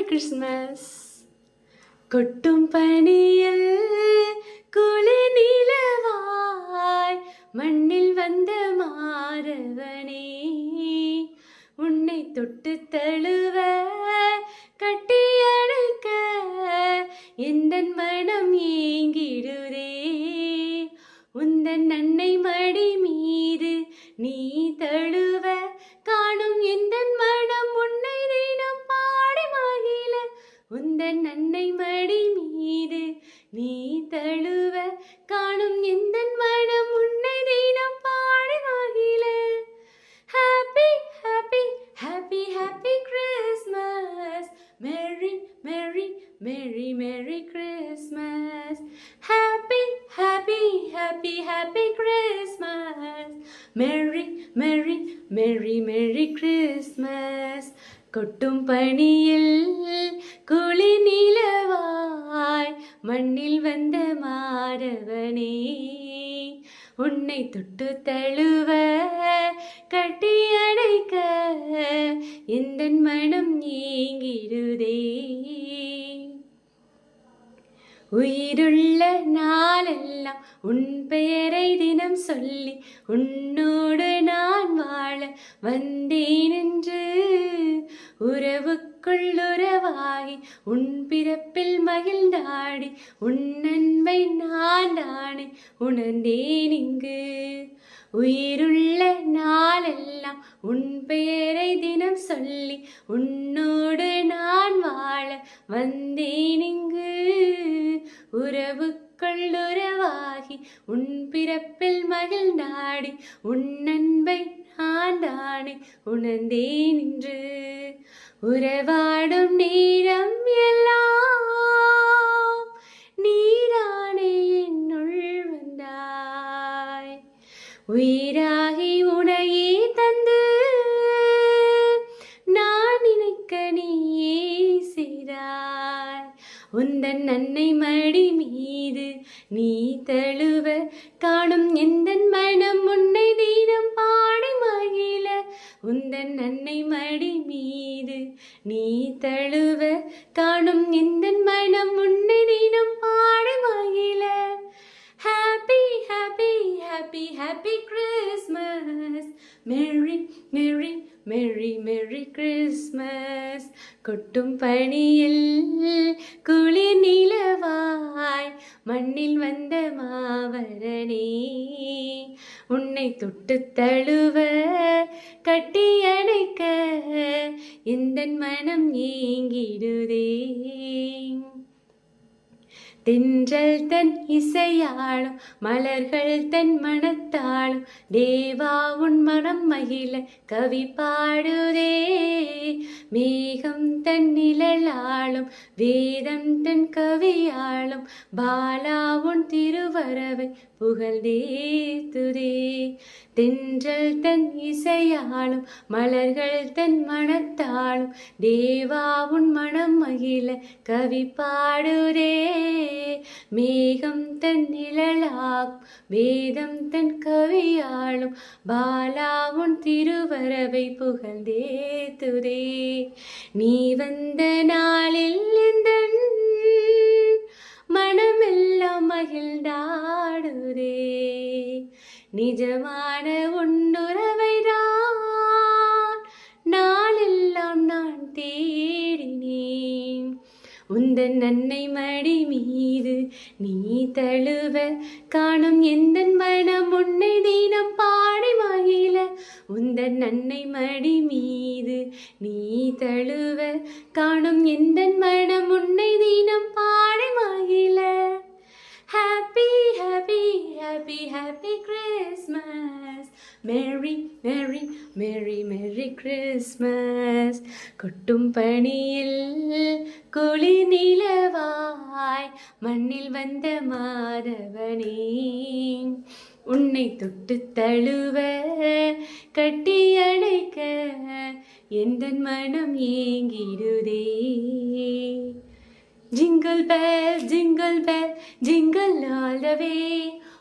மேரி Christmas கொட்டும் பனியில் குளி நிலவாய் மண்ணில் வந்த கொட்டும் பணியில் குளி நிலவாய் மண்ணில் வந்த மாறவனே உன்னை தொட்டு தழுவ கட்டி அடைக்க எந்த மனம் ஏங்கிடுதே உயிருள்ள நாளெல்லாம் உன் பெயரை தினம் சொல்லி உன்னோடு நான் வாழ வந்தேன் என்று உறவுக்குள் உறவாகி உன் பிறப்பில் மகிழ்ந்தாடி உன் அன்பை நான் தானே உணர்ந்தேன் இங்கு. உயிருள்ள நாளெல்லாம் உன் பெயரை தினம் சொல்லி உன்னோடு நான் வாழ வந்தேன் இங்கு. உறவுக்குள் உறவாகி உன் பிறப்பில் மகிழ்ந்தாடி உன் அன்பை நான் தானே உணர்ந்தேன் இன்று. உறவாடும் நேரம் எல்லாம் நீரானே என்னுள் வந்தாய். உயிராகி உனையே தந்து நான் நினைக்க நீயே செய்தாய். உந்தன் அன்னை மடி மீது நீ தழுவ காணும் எந்த மனம் உன்னை தீனம் பாடி உந்தன் அன்னை மடி மீது நீ தழுவ காணும் எந்த மனம் உன்னை தீனம் பாடி மகிழ happy happy happy happy Christmas merry merry merry மெரி கிறிஸ்மஸ் கொட்டும் பணியில் குளிர் நிலவாய். மண்ணில் வந்த மாவரணி. உன்னை தொட்டு தழுவ எந்த மனம் ஏங்கிடுதே? தென்றல் தன் இசையாளும் மலர்கள் தன் மனத்தாளும் தேவா உன் மனம் மகிழ கவி பாடுதே. மேகம் தன் நிழலாளும் வேதம் தன் கவியாளும் பாலா உன் திருவரவை புகழ்ந்தே துதே தென்றல் தன் இசையாளும் மலர்கள் தன் மனத்தாளும் தேவா உன் மனம் மகிழ கவி பாடுதே. மேகம் தன் நிழலாகும் வேதம் தன் கவியாளும் பாலா உன் திருவரவை புகழ்ந்தேத்துதே. நீ வந்த நாளில் இந்த மனமெல்லாம் மகிழ்ந்தாடுதே. நிஜமான உன்னுறவை நாளெல்லாம் நான் தேடினேன். உந்தன் நன்னை மழை நீ தழுவ காணும் எந்த மனம் உன்னை தீனம் பாடி மகிழ. உந்த நன்னை மடி மீது நீ தழுவ காணும் எந்த மனம் உன்னை தீனம் பாடி மகிழ. Happy happy happy happy Christmas merry merry merry Christmas Christmas கொட்டும் பனியில் குளி நிலவாய். மண்ணில் வந்த மாதவனே உன்னை தொட்டு தழுவ கட்டி அணைக்க எந்த மனம் ஏங்கிடுதே. Jingle bell, jingle bell, jingle all the way